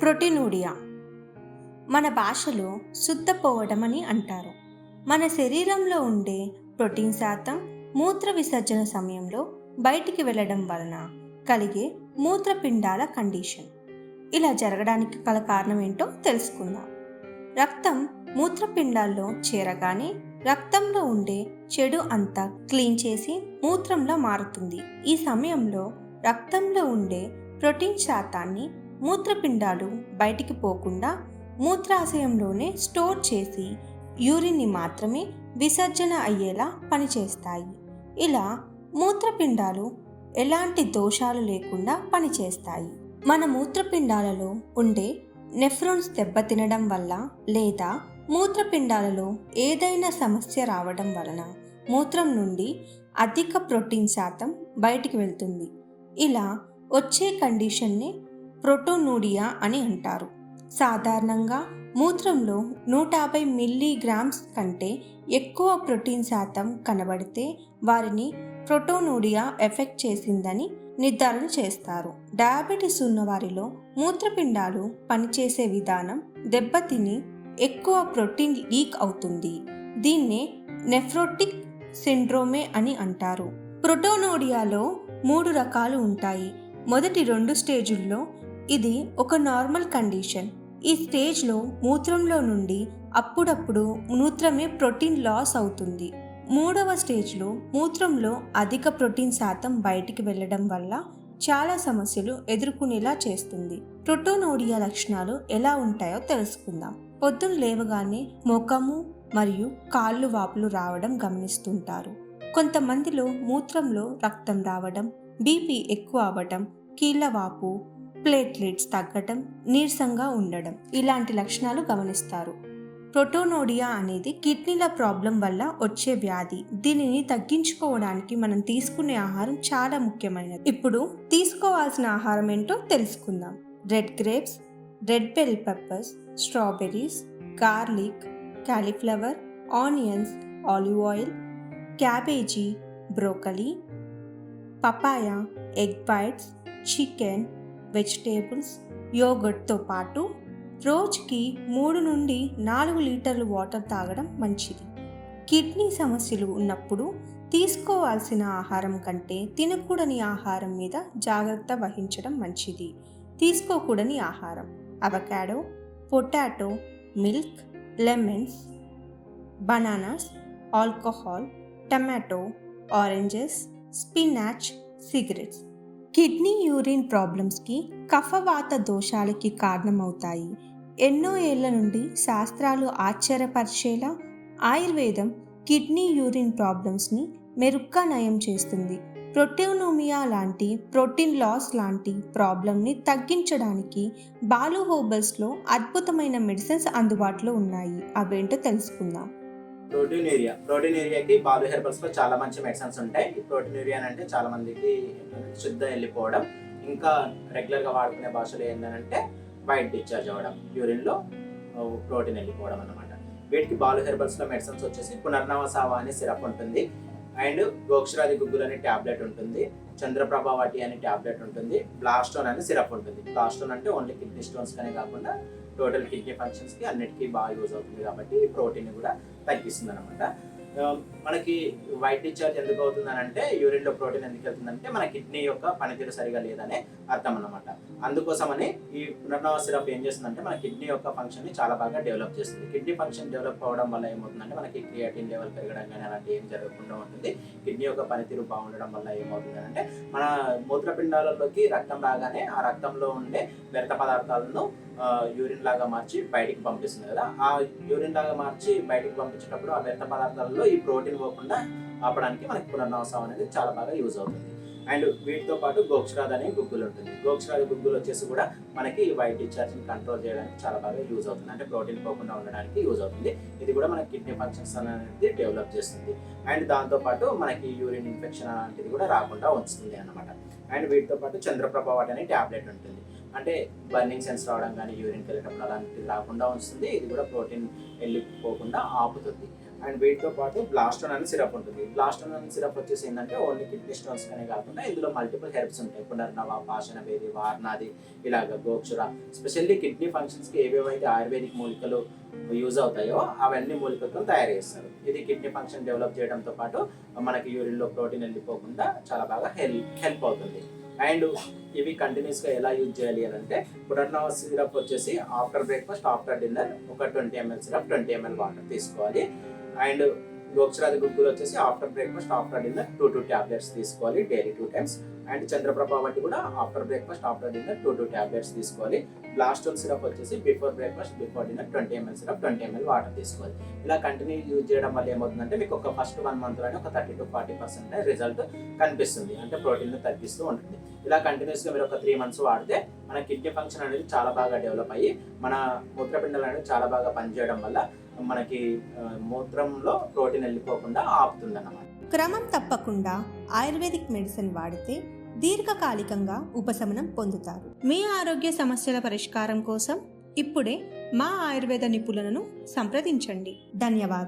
ప్రొటినూడియా. మన భాషలో శుద్ధపోవడం అని అంటారు. మన శరీరంలో ఉండే ప్రోటీన్ శాతం మూత్ర విసర్జన సమయంలో బయటికి వెళ్ళడం వలన కలిగే మూత్రపిండాల కండిషన్. ఇలా జరగడానికి గల కారణం ఏంటో తెలుసుకుందాం. రక్తం మూత్రపిండాల్లో చేరగానే రక్తంలో ఉండే చెడు అంతా క్లీన్ చేసి మూత్రంలో మారుతుంది. ఈ సమయంలో రక్తంలో ఉండే ప్రోటీన్ శాతాన్ని మూత్రపిండాలు బయటికి పోకుండా మూత్రాశయంలోనే స్టోర్ చేసి యూరిన్ని మాత్రమే విసర్జన అయ్యేలా పనిచేస్తాయి ఇలా మూత్రపిండాలు ఎలాంటి దోషాలు లేకుండా పనిచేస్తాయి మన మూత్రపిండాలలో ఉండే నెఫ్రోన్స్ దెబ్బతినడం వల్ల లేదా మూత్రపిండాలలో ఏదైనా సమస్య రావడం వలన మూత్రం నుండి అధిక ప్రోటీన్ శాతం బయటికి వెళ్తుంది. ఇలా వచ్చే కండిషన్ని ప్రోటోనూడియా అని అంటారు. సాధారణంగా మూత్రంలో నూట యాభై మిల్లీగ్రామ్స్ కంటే ఎక్కువ ప్రోటీన్ శాతం కనబడితే వారిని ప్రోటోనూడియా ఎఫెక్ట్ చేసిందని నిర్ధారణ చేస్తారు. డయాబెటీస్ ఉన్న వారిలో మూత్రపిండాలు పనిచేసే విధానం దెబ్బతిని ఎక్కువ ప్రోటీన్ లీక్ అవుతుంది. దీన్నే నెఫ్రోటిక్ సిండ్రోమే అని అంటారు. ప్రోటోనోడియాలో మూడు రకాలు ఉంటాయి. మొదటి రెండు స్టేజుల్లో ఇది ఒక నార్మల్ కండిషన్. ఈ స్టేజ్లో మూత్రంలో నుండి అప్పుడప్పుడు మూత్రమే ప్రోటీన్ లాస్ అవుతుంది. మూడవ స్టేజ్లో మూత్రంలో అధిక ప్రోటీన్ శాతం బయటికి వెళ్ళడం వల్ల చాలా సమస్యలు ఎదుర్కొనేలా చేస్తుంది. ప్రోటోనోడియా లక్షణాలు ఎలా ఉంటాయో తెలుసుకుందాం. పొద్దున లేవగానే ముఖము మరియు కాళ్ళు వాపులు రావడం గమనిస్తుంటారు. కొంతమందిలో మూత్రంలో రక్తం రావడం బీపీ ఎక్కువ అవ్వడం కీళ్ళవాపు ప్లేట్లెట్స్ తగ్గటం నీరసంగా ఉండడం ఇలాంటి లక్షణాలు గమనిస్తారు. ప్రోటోనోడియా అనేది కిడ్నీల ప్రాబ్లం వల్ల వచ్చే వ్యాధి. దీనిని తగ్గించుకోవడానికి మనం తీసుకునే ఆహారం చాలా ముఖ్యమైనది. ఇప్పుడు తీసుకోవాల్సిన ఆహారం ఏంటో తెలుసుకుందాం. Red grapes red bell peppers strawberries garlic cauliflower onions olive oil cabbage broccoli papaya egg whites chicken vegetables యోగర్ట్తో పాటు రోజుకి మూడు నుండి నాలుగు లీటర్లు వాటర్ తాగడం మంచిది. కిడ్నీ సమస్యలు ఉన్నప్పుడు తీసుకోవాల్సిన ఆహారం కంటే తినకూడని ఆహారం మీద జాగ్రత్త వహించడం మంచిది. తీసుకోకూడని ఆహారం. Avocado potato milk lemons bananas alcohol tomato oranges spinach cigarettes. Kidney urine ప్రాబ్లమ్స్కి కఫవాత దోషాలకి కారణమవుతాయి. ఎన్నో ఏళ్ళ నుండి శాస్త్రాలు ఆశ్చర్యపరిచేలా ఆయుర్వేదం కిడ్నీ యూరిన్ ప్రాబ్లమ్స్ని మెరుగ్గా నయం చేస్తుంది. ప్రొటెనోమియా లాంటి ప్రోటీన్ లాస్ లాంటి ప్రాబ్లమ్ని తగ్గించడానికి బాలు హోబల్స్లో అద్భుతమైన మెడిసిన్స్ అందుబాటులో ఉన్నాయి. అవేంటో తెలుసుకుందాం. ప్రోటీన్ ఏరియా ప్రోటీన్ ఏరియాకి బాలు హెర్బల్స్లో చాలా మంచి మెడిసిన్స్ ఉంటాయి. ప్రోటీన్ ఏరియా అంటే చాలా మందికి శుద్ధ వెళ్ళిపోవడం ఇంకా రెగ్యులర్గా వాడుకునే భాషలో ఏంటంటే వైట్ డిశ్చార్జ్ అవ్వడం యూరిన్లో ప్రోటీన్ వెళ్ళిపోవడం అనమాట వీటికి బాలు హెర్బల్స్లో మెడిసిన్స్ వచ్చేసి పునర్నవ సావా అనే సిరప్ ఉంటుంది. అండ్ గోక్షరాది గుగ్గులు అనే ట్యాబ్లెట్ ఉంటుంది చంద్రప్రభ వాటి అనే టాబ్లెట్ ఉంటుంది బ్లాస్టోన్ అనే సిరప్ ఉంటుంది. బ్లాస్టోన్ అంటే ఓన్లీ కిడ్నీ స్టోన్స్ కానీ కాకుండా టోటల్ కిడ్నీ ఫంక్షన్స్కి అన్నిటికీ బాగా యూజ్ అవుతుంది కాబట్టి ప్రోటీన్ కూడా తగ్గిస్తుంది అనమాట మనకి వైట్ డిశ్చార్జ్ ఎందుకు అవుతుంది అని అంటే యూరిన్లో ప్రోటీన్ ఎందుకు వెళ్తుందంటే మన కిడ్నీ యొక్క పనితీరు సరిగా లేదనే అర్థం అన్నమాట. అందుకోసమని ఈ పునర్నవ సిరప్ ఏం చేస్తుందంటే మన కిడ్నీ యొక్క ఫంక్షన్ని చాలా బాగా డెవలప్ చేస్తుంది. కిడ్నీ ఫంక్షన్ డెవలప్ అవడం వల్ల ఏమవుతుందంటే మనకి క్రియాటిన్ లెవెల్ పెరగడం కానీ అలాంటి ఏం జరగకుండా ఉంటుంది. కిడ్నీ యొక్క పనితీరు బాగుండడం వల్ల ఏమవుతుంది అంటే మన మూత్రపిండాలలోకి రక్తం రాగానే ఆ రక్తంలో ఉండే వ్యర్థ పదార్థాలను యూరిన్ లాగా మార్చి బయటికి పంపిస్తుంది కదా. ఆ యూరిన్ లాగా మార్చి బయటికి పంపించేటప్పుడు ఆ వ్యర్థ పదార్థాలలో ఈ ప్రోటీన్ పోకుండా ఆపడానికి మనకి పునర్నవసం అనేది చాలా బాగా యూజ్ అవుతుంది. అండ్ వీటితో పాటు గోక్షరాద్ అనే గుగ్గులు ఉంటుంది. గోక్షరాది గుగ్గులు వచ్చేసి కూడా మనకి వైట్ డిశ్చార్జ్ని కంట్రోల్ చేయడానికి చాలా బాగా యూజ్ అవుతుంది. అంటే ప్రోటీన్ పోకుండా ఉండడానికి యూజ్ అవుతుంది. ఇది కూడా మన కిడ్నీ ఫంక్షన్స్ అనేది డెవలప్ చేస్తుంది. అండ్ దాంతోపాటు మనకి యూరిన్ ఇన్ఫెక్షన్ అలాంటిది కూడా రాకుండా ఉంచుతుంది అన్నమాట. అండ్ వీటితో పాటు చంద్రప్రభ వాటి అనే టాబ్లెట్ ఉంటుంది. అంటే బర్నింగ్ సెన్స్ రావడం కానీ యూరిన్కి వెళ్ళేటప్పుడు అలాంటివి రాకుండా ఉంచుతుంది. ఇది కూడా ప్రోటీన్ వెళ్ళిపోకుండా ఆపుతుంది. అండ్ వీటితో పాటు బ్లాస్టోన్ అని సిరప్ ఉంటుంది. బ్లాస్టోన్ అని సిరప్ వచ్చేసి ఏంటంటే ఓన్లీ కిడ్నీ స్టోన్స్ కానీ కాకుండా ఇందులో మల్టిపుల్ హెర్బ్స్ ఉంటాయి. పునర్నవ పాషణభేది వారణాది ఇలాగ గోక్షుర. స్పెషల్లీ కిడ్నీ ఫంక్షన్స్కి ఏవేవైతే ఆయుర్వేదిక్ మూలికలు యూజ్ అవుతాయో అవన్నీ మూలికలతో తయారు చేస్తారు. ఇది కిడ్నీ ఫంక్షన్ డెవలప్ చేయడంతో పాటు మనకి యూరిన్లో ప్రోటీన్ వెళ్ళిపోకుండా చాలా బాగా హెల్ప్ హెల్ప్ అవుతుంది. అండ్ ఇవి కంటిన్యూస్గా ఎలా యూజ్ చేయాలి అని అంటే పునర్నవ సిరప్ వచ్చేసి ఆఫ్టర్ బ్రేక్ఫాస్ట్ ఆఫ్టర్ డిన్నర్ ఒక twenty ML syrup twenty ML water తీసుకోవాలి. అండ్ గోక్షరాది గుగ్గులు వచ్చేసి after breakfast after dinner two two tablets తీసుకోవాలి daily two times and Chandraprabha వంటి కూడా after breakfast after dinner two two tablets తీసుకోవాలి. బ్లాస్టోల్ syrup వచ్చేసి before breakfast before dinner twenty ML syrup twenty ML water తీసుకోవాలి. ఇలా continue use చేయడం వల్ల ఏమవుతుందంటే మీకు ఒక ఫస్ట్ వన్ మంత్లోనే ఒక thirty to forty percent result కనిపిస్తుంది. అంటే ప్రోటీన్ తగ్గిస్తూ ఉంటుంది. ఇలా కంటిన్యూస్గా మీరు ఒక త్రీ మంత్స్ వాడితే మన కిడ్నీ ఫంక్షన్ అనేది చాలా బాగా డెవలప్ అయ్యి మన మూత్రపిండాలు అనేది చాలా బాగా పనిచేయడం వల్ల మనకి మూత్రంలో ప్రోటీన్ వెళ్ళిపోకుండా ఆపుతుంది అన్నమాట క్రమం తప్పకుండా ఆయుర్వేదిక్ మెడిసిన్ వాడితే దీర్ఘకాలికంగా ఉపశమనం పొందుతారు. మీ ఆరోగ్య సమస్యల పరిష్కారం కోసం ఇప్పుడే మా ఆయుర్వేద నిపుణులను సంప్రదించండి. ధన్యవాదాలు.